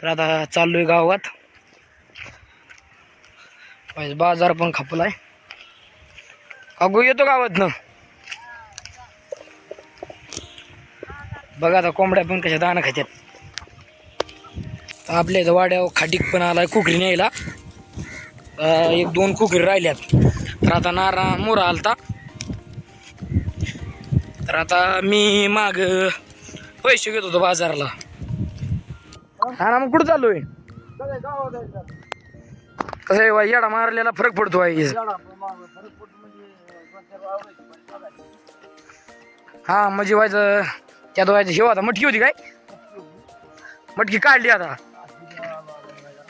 तर आता चाललोय गावात. पाहिजे बाजार पण खपलाय. अगो येतो गावात ना बघा आता कोंबड्या पण कशा दाणं खात्यात. आपल्या इथं वाड्यावर खाटीक पण आलाय कुकरी न्यायला. एक दोन कुकरी राहिल्यात. तर आता नारा मोरा आलता. तर आता मी माग पैसे घेत होतो बाजारला. हा ना मग कुठं चाललोय? कसं आहे बाई येडा मारलेला फरक पडतो आहे हा म्हणजे व्हायचं त्यात व्हायचं शेव आता मटकी होती काय? मटकी काढली आता.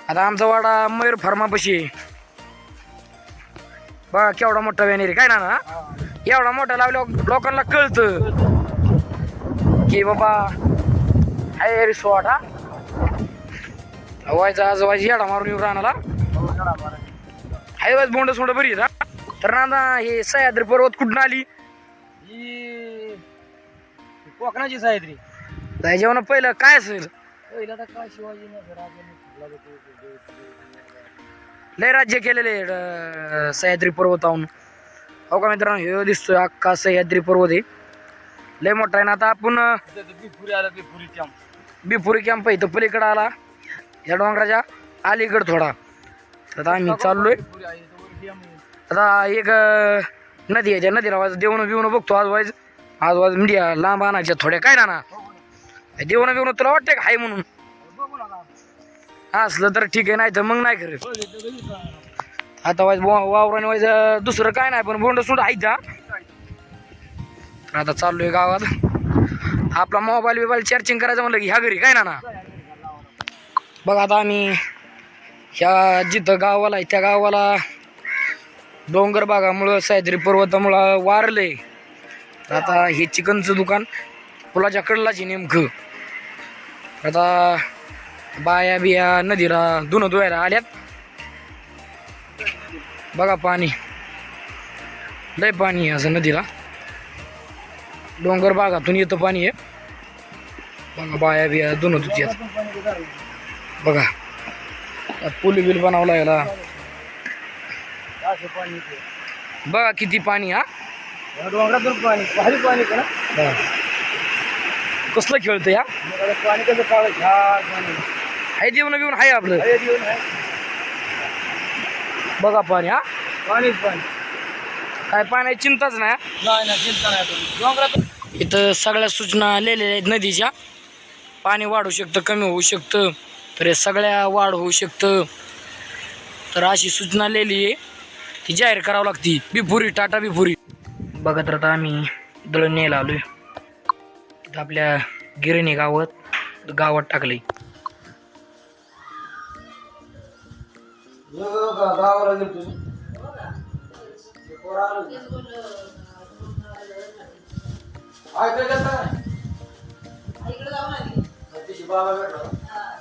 आता आमचा वाडा मयूर फार्मापाशी बा बघा केवढा मोठा वॅनेरी काय ना ना एवढा मोठा लावल्या लोकांना कळतं. की बाबा आहे रिसॉर्ट हा व्हायचा आज व्हायची येडा मारून येऊ राहणाला हाय वाज बोंड सोंड बरी हा. तर ना हे सह्याद्री पर्वत कुठून आली? ही कोकणाची साहित्री त्या जेवण पहिलं काय असेल? पहिला तर काय शिवाजी लय राज्य केलेले अं, सह्याद्री पर्वताहून हो का मित्रांनो हे दिसतोय अख्खा सह्याद्री पर्वत आहे. लय मोठा आहे ना आता आपण अं, बिपुरी आला बिपुरी कॅम्प बिपुरी कॅम्प इथं पलीकडे आला. या डोंगराच्या अलीकड थोडा. तर आता आम्ही चाललोय. आता एक नदी आहे त्या नदीला वाज देवणं बिवणं बघतो आज वाज आज वाज मीडिया लांब आणायच्या थोड्या. काय ना ना देवणं बिवणं तुला वाटतंय का हाय म्हणून? असलं तर ठीक आहे नाही तर मग नाही खरं. आता वाज वावराने वाज दुसरं काय नाही पण बोंड सुद्धा आहे हा. तर आता चाललोय गावात. आपला मोबाईल बिबाईल चार्जिंग करायचं म्हणलं की ह्या घरी. काय ना ना बघा आता आम्ही ह्या जिथं गावाला आहे त्या गावाला डोंगर भागामुळं सह्याद्री पर्वतामुळं वारलंय. तर आता हे चिकनचं दुकान पुलाच्या कडलाच आहे नेमकं. आता बाया बिया नदीला धुणं धुवायला आल्यात. बघा पाणी. लय पाणी आहे असं नदीला. डोंगर भागातून येतं पाणी आहे. बघा बाया बिया धुणं धुत्यात बघा. पुली बिल बनवला याला. पाणी. बघा किती पाणी हा. डोंगरातून पाणी भारी पाणी का. कसलं खेळतं या पाणी कसं पाणी. हाय जेवण बिवण आपलं? आहे देऊन आहे. बघा पाणी हा. पाणीच पाणी. काय पाण्याची चिंताच नाही ना चिंता नाही डोंगरात इथं सगळ्या सूचना लिहिलेल्या आहेत नदीच्या. पाणी वाढू शकतं कमी होऊ शकतं. तर हे सगळ्या वाढ होऊ शकतं. तर अशी सूचना लिहिली आहे ती जाहीर करावं लागती. बिफुरी टाटा बिफुरी बघत राहता आम्ही दळण न्यायला आलोय. आपल्या गिरणी गावात गावात टाकली बाबा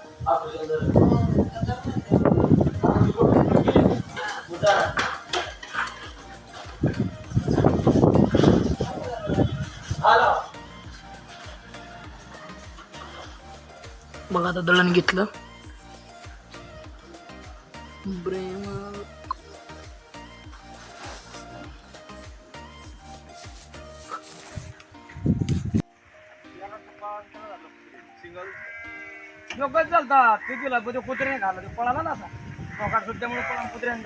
बघ आता दळण घेतलं प्रेम लोक चालतात. ते गेला तो कुत्र्याने खाल्ला ते पळाला ना असा सुट्ट्यामुळे पळा कुत्र्याने